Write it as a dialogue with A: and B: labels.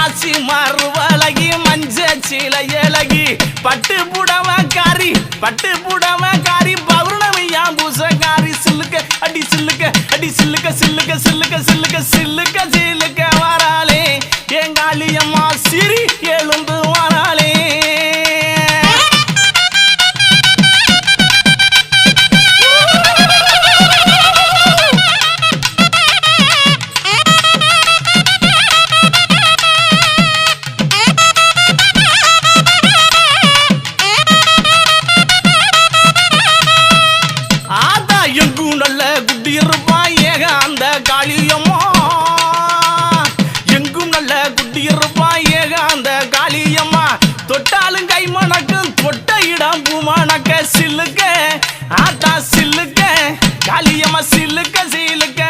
A: காசி மறுவழகி மஞ்ச சில இலகி. பட்டு புடவ காரி பட்டு புடவ காரி. பௌர்ணமியா பூசகாரி சில்லுக்க அடி சில்லுக்க அடி சில்லுக்க சில்லுக்க சில்லுக்க சில்லுக்க சில்லுக்க சில்லுக்க வராளே. எங்காளியம்மா காளியம்மா. எங்கும் நல்ல குட்டி இருப்பா ஏகாந்த காளியம்மா. தொட்டாலும் கை மணக்கும் தொட்ட இடம் பூமணக்க சில்லுக்க. ஆட்டா சில்லுக்க காளியம்மா சில்லுக்க சில்லுக்க